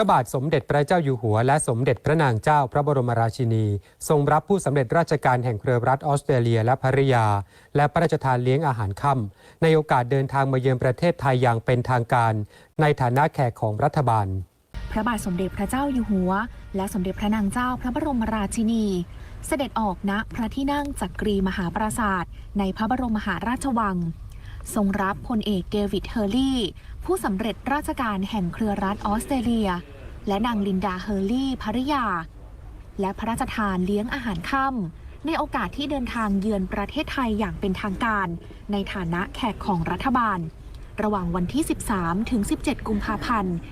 ระบาทสมเด็จพระเจ้าอยู่หัว และสมเด็จพระนางเจ้าพระบรมราชินี ทรงรับผู้สำเร็จราชการแห่งเครือรัฐออสเตรเลียและภริยา และพระราชทานเลี้ยงอาหารค่ำในโอกาสเดินทางมาเยือนประเทศไทยอย่างเป็นทางการ ในฐานะแขกของรัฐบาล พระบาทสมเด็จพระเจ้าอยู่หัว และสมเด็จพระนางเจ้าพระบรมราชินี เสด็จออกณพระที่นั่งจักรีมหาปราสาทในพระบรมมหาราชวัง ทรงรับพลเอกเดวิดเฮอร์ลี่ ผู้สำเร็จราชการแห่งเครือรัฐออสเตรเลีย และนางลินดาเฮอร์ลี่ภริยา และพระราชทานเลี้ยงอาหารค่ำในโอกาสที่เดินทางเยือนประเทศไทยอย่างเป็นทางการ ในฐานะแขกของรัฐบาล ระหว่างวันที่ 13 ถึง 17 กุมภาพันธ์ 2567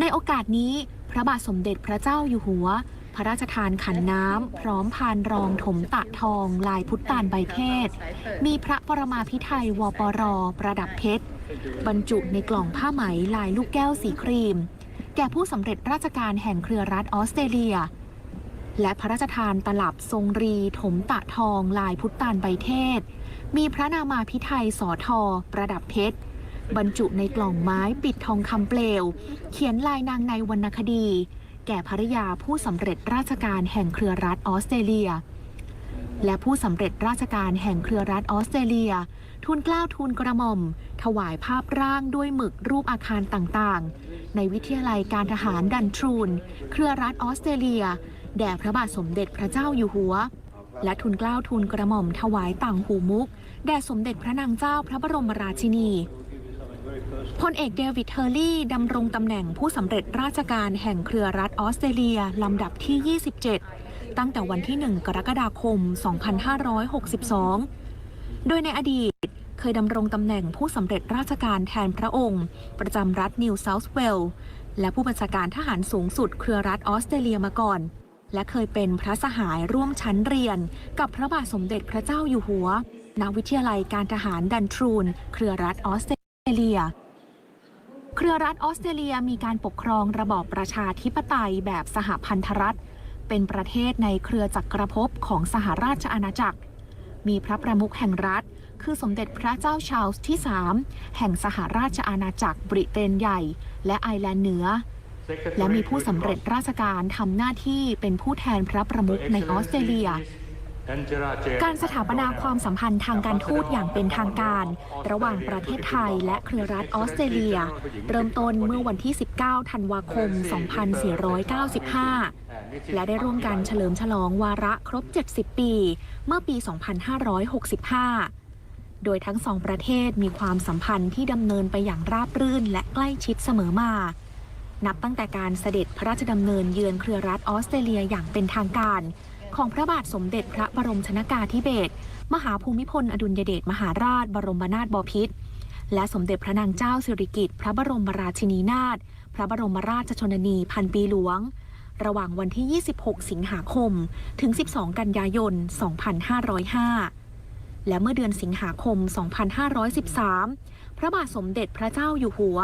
ในโอกาสนี้ พระบาทสมเด็จพระเจ้าอยู่หัว ระราชทานขันน้ำ พร้อมพานรองถมตะทอง ลายพุทธานใบเทศมีพระปรมาภิไธยวปร ประดับเพชร บรรจุในกล่องผ้าไหมลายลูกแก้วสีครีม แก่ผู้สำเร็จราชการแห่งเครือรัฐออสเตรเลีย และพระราชทานตลับทรงรี ถมตะทอง ลายพุทธานใบเทศ มีพระนามาพิไทยสอทอ ประดับเพชรบรรจุในกล่องไม้ปิดทองคำเปลว เขียนลายนางในวรรณคดี แก่ภริยาผู้สำเร็จราชการแห่งเครือรัฐออสเตรเลีย และผู้สำเร็จราชการแห่งเครือรัฐออสเตรเลียทูลกล้าวทูลกระหม่อม ถวายภาพร่างด้วยหมึกรูปอาคารต่างๆ ในวิทยาลัยการทหารดันทรูน เครือรัฐออสเตรเลีย แด่พระบาทสมเด็จพระเจ้าอยู่หัว และทูลกล้าวทูลกระหม่อมถวายต่างหูมุก แด่สมเด็จพระนางเจ้าพระบรมราชินี พลเอกเดวิดเฮอร์ลี่ดำรงตำแหน่งผู้สำเร็จราชการแห่งเครือรัฐออสเตรเลียลำดับที่ 27 ตั้งแต่วันที่ 1 กรกฎาคม 2562 โดยในอดีตเคยดำรงตำแหน่งผู้สำเร็จราชการแทนพระองค์ ประจำรัฐนิวเซาท์เวลส์และผู้บัญชาการทหารสูงสุดเครือรัฐออสเตรเลียมาก่อน และเคยเป็นพระสหายร่วมชั้นเรียน กับพระบาทสมเด็จพระเจ้าอยู่หัวณวิทยาลัยการทหารดันทรูน เครือรัฐออสเตรเลีย เครือรัฐออสเตรเลียมีการปกครองระบอบประชาธิปไตยแบบสหพันธรัฐ เป็นประเทศในเครือจักรภพของสหราชอาณาจักร มีพระประมุขแห่งรัฐ คือสมเด็จพระเจ้าชาร์ลส์ที่ 3 แห่งสหราชอาณาจักรบริเตนใหญ่ และไอร์แลนด์เหนือ และมีผู้สำเร็จราชการทำหน้าที่เป็นผู้แทนพระประมุขในออสเตรเลีย การสถาปนาความสัมพันธ์ทางการทูตอย่างเป็นทางการ ระหว่างประเทศไทยและเครือรัฐออสเตรเลีย เริ่มต้นเมื่อวันที่ 19 ธันวาคม 2495 และได้ร่วมกันเฉลิมฉลองวาระครบ 70 ปี เมื่อปี 2565 โดยทั้งสองประเทศมีความสัมพันธ์ที่ดำเนินไปอย่างราบรื่นและใกล้ชิดเสมอมา นับตั้งแต่การเสด็จพระราชดำเนินเยือนเครือรัฐออสเตรเลียอย่างเป็นทางการ ของพระบาทสมเด็จพระบรมชนากาธิเบศรมหาภูมิพลอดุลยเดชมหาราช บรมนาถบพิตรและสมเด็จพระนางเจ้าสิริกิติ์พระบรมราชินีนาถพระบรมราชชนนีพันปีหลวง ระหว่างวันที่ 26 สิงหาคม ถึง 12 กันยายน 2505 และเมื่อเดือนสิงหาคม 2513 พระบาทสมเด็จพระเจ้าอยู่หัว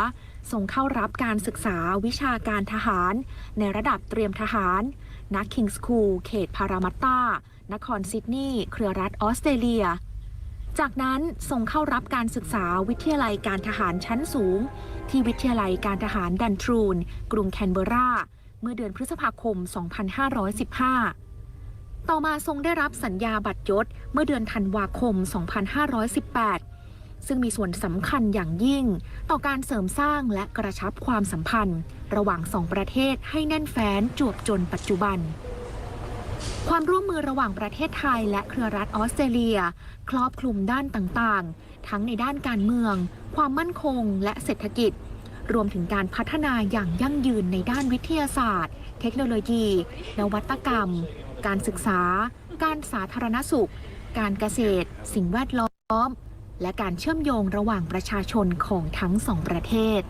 ทรงเข้ารับการศึกษาวิชาการทหาร ในระดับเตรียมทหาร ณคิงส์คูลเขตพารามัตตานครซิดนีย์เครือรัฐออสเตรเลีย จากนั้นทรงเข้ารับการศึกษาวิทยาลัยการทหารชั้นสูง ที่วิทยาลัยการทหารดันทรูน กรุงแคนเบอร์ราเมื่อเดือนพฤษภาคม 2515 ต่อมาทรงได้รับสัญญาบัตรยศเมื่อเดือนธันวาคม 2518 ซึ่งมีส่วนสำคัญอย่างยิ่ง ต่อการเสริมสร้างและกระชับความสัมพันธ์ ระหว่างสองประเทศให้แน่นแฟ้นจวบจนปัจจุบัน ความร่วมมือระหว่างประเทศไทยและเครือรัฐออสเตรเลีย ครอบคลุมด้านต่างๆ ทั้งในด้านการเมือง ความมั่นคง และเศรษฐกิจ รวมถึงการพัฒนาอย่างยั่งยืนในด้านวิทยาศาสตร์ เทคโนโลยี นวัตกรรม การศึกษา การสาธารณสุข การเกษตร สิ่งแวดล้อม และการเชื่อมโยงระหว่างประชาชนของทั้งสองประเทศ